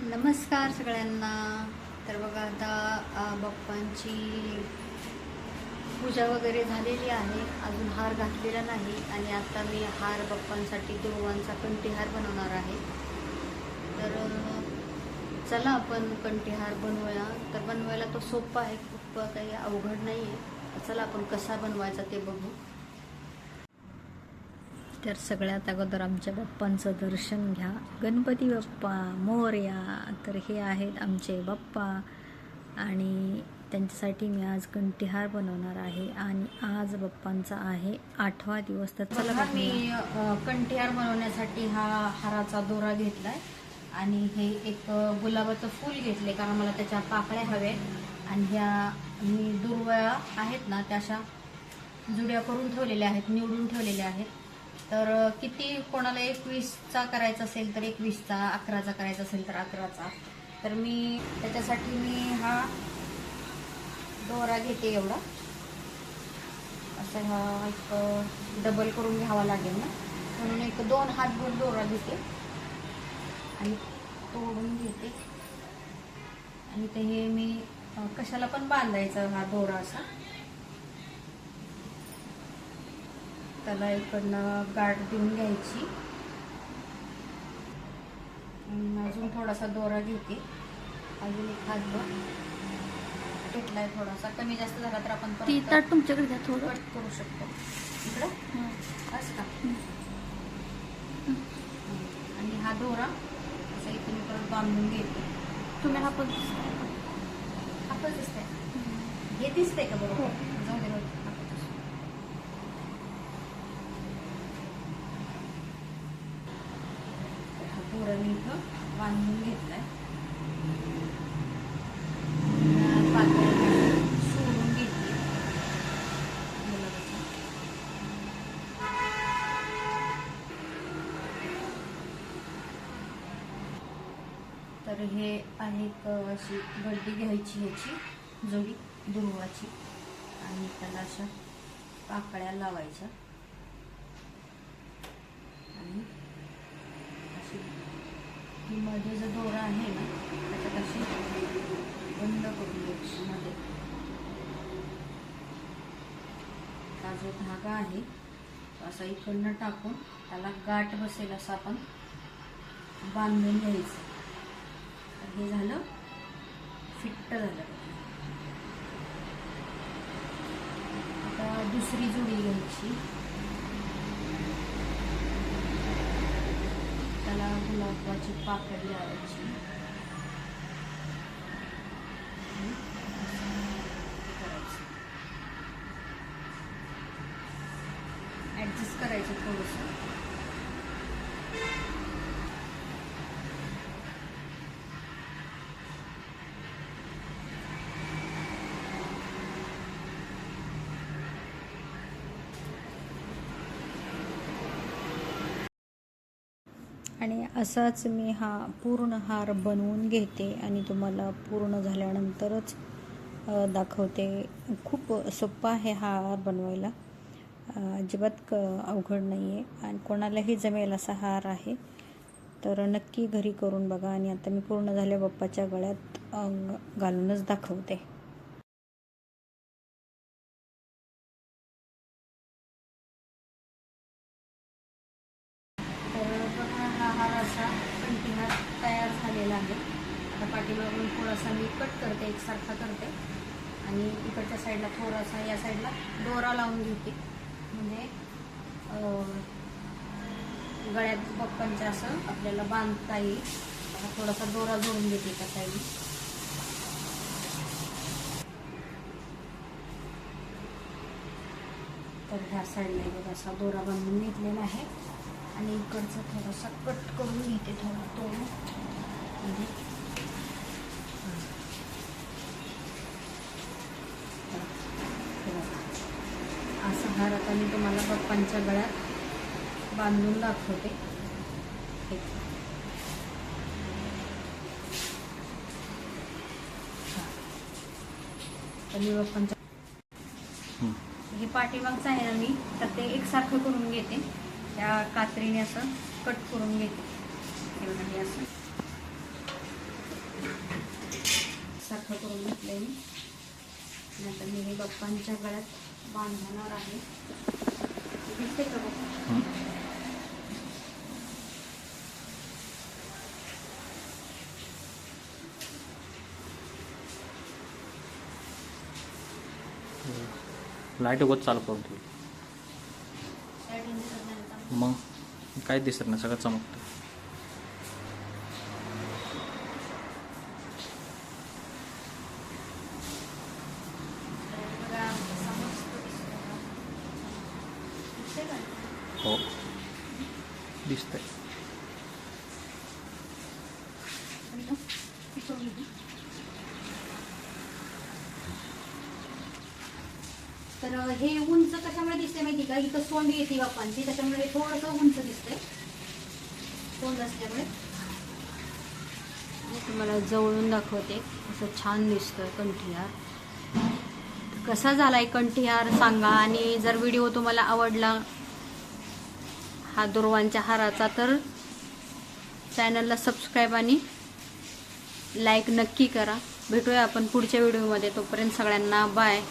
नमस्कार सगळ्यांना. तर बघा आता बाप्पांची पूजा वगैरे झालेली आहे. अजून हार घातलेला नाही आणि आता मी हार बाप्पांसाठी देवांचा कंठीहार बनवणार आहे. तर चला आपण कंठीहार बनवूया. तर बनवायला तो सोपा आहे खूप काही अवघड नाही आहे चला आपण कसा बनवायचा ते बघू. तर सगळ्यात अगोदर आमच्या बाप्पांचं दर्शन घ्या. गणपती बाप्पा मोरया तर हे आहेत आमचे बाप्पा. आणि त्यांच्यासाठी मी आज कंठीहार बनवणार आहे. आणि आज बाप्पांचा आहे आठवा दिवस. तर चला मी कंठीहार बनवण्यासाठी हा हाराचा दोरा घेतलाय. आणि हे एक गुलाबाचं फूल घेतले कारण मला त्याच्या पाकळ्या हव्या आणि ह्या मी दुर्वा आहेत ना त्या अशा जुड्या करून ठेवलेल्या आहेत निवडून ठेवलेल्या आहेत. तर किती कोणाला एकवीसचा करायचा असेल तर एकवीसचा अकराचा करायचा असेल तर अकराचा. तर मी त्याच्यासाठी मी हा दोरा घेते एवढा. असं हा एक डबल करून घ्यावा लागेल ना. म्हणून एक दोन हातभर दोरा घेते. आणि तोडून घेते. आणि ते हे मी कशाला पण बांधायचं हा दोरा असा. त्याला इकडनं गाठ देऊन घ्यायची. अजून थोडासा दोरा घेते. अजून एक हातभर घेतलाय थोडासा. कमी जास्त झाला तर आपण ती ताट तुमच्याकडे घ्या थोडं. कट करू शकतो. इकडं? हं. असं का? आणि हा दोरा असा इथे मी परत बांधून घेते. तुम्ही हा पण आपण दिसतंय. हे. दिसतंय का बरोबर जाऊ दे बघ. आपण दिसू. तर मी इथं बांधून घेतलाय. आहे पातळ सोडून घेतली तर हे आहे अशी गड्डी घ्यायची ह्याची जोडी दुर्वाची आणि त्याला अशा पाकळ्या लावायच्या. आणि ही मध्ये जो दोरा आहे ना त्याच्यात अशी बंद करून द्यायची मध्ये. हा जो धागा आहे असा इकडनं टाकून त्याला गाठ बसेल असं आपण बांधून घ्यायचं. हे झालं फिट्ट झालं. आता दुसरी जोडी घ्यायची. मला गुलाबाची पाकडी लावायची करायचं. ॲडजस्ट करायचं थोडंसं. आणि असाच मी हा पूर्ण हार बनवून घेते आणि तुम्हाला पूर्ण झाल्यानंतरच दाखवते. खूप सोपा आहे हा हार बनवायला. अजिबात क अवघड नाही आहे आणि कोणालाही जमेल असा हार आहे. तर नक्की घरी करून बघा आणि आता मी पूर्ण झाल्या बाप्पाच्या गळ्यात घालूनच दाखवते. असा कंटिन्यूअर तयार झालेला आहे. आता पाठीमागून थोडासा मी कट करते एकसारखा करते. आणि इकडच्या साईडला थोडासा या साईडला दोरा लावून घेते. म्हणजे गळ्यात पप्पांच्या असं आपल्याला बांधता येईल. आता थोडासा दोरा जोडून घेते त्या साईडला तर ह्या साईडला बघा असा दोरा बांधून घेतलेला आहे. आणि इकडचा थोडासा कट करून घेते थोडा तो म्हणजे हे. असा हार आता मी तुम्हाला बाप्पांच्या गळ्यात बांधून दाखवते. मी हे पाठीमागचं आहे ना मी तर ते एकसारखं करून घेते. त्या कात्रीने असं कट करून घेते हे बघा हे असं. करून घेतलंय मी. नंतर मी हे बाप्पांच्या गळ्यात बांधणार आहे. दिसते का बाप्पा? लाइट उगत चालू करून ठेवली Lighting दिसत नाही आता. मग काय दिसत नाही सगळं चमकतं. हो. बघा आहे दिसतंय का? हो दिसतंय आणि तो पिकवून घेते. तर हे उंच कशामुळे दिसते माहिती का? इथं सोंड येते बाप्पांची त्याच्यामुळे हे थोडंसं उंच दिसते सोंड असल्यामुळे. मी तुम्हाला जवळून दाखवते. असं छान दिसतोय कंठीहार. कसा झालाय कंठीहार सांगा. आणि जर व्हिडिओ तुम्हाला आवडला हा दुर्वांच्या हाराचा तर चॅनलला सबस्क्राईब आणि लाईक नक्की करा. भेटूया आपण पुढच्या व्हिडिओमध्ये. तोपर्यंत सगळ्यांना बाय.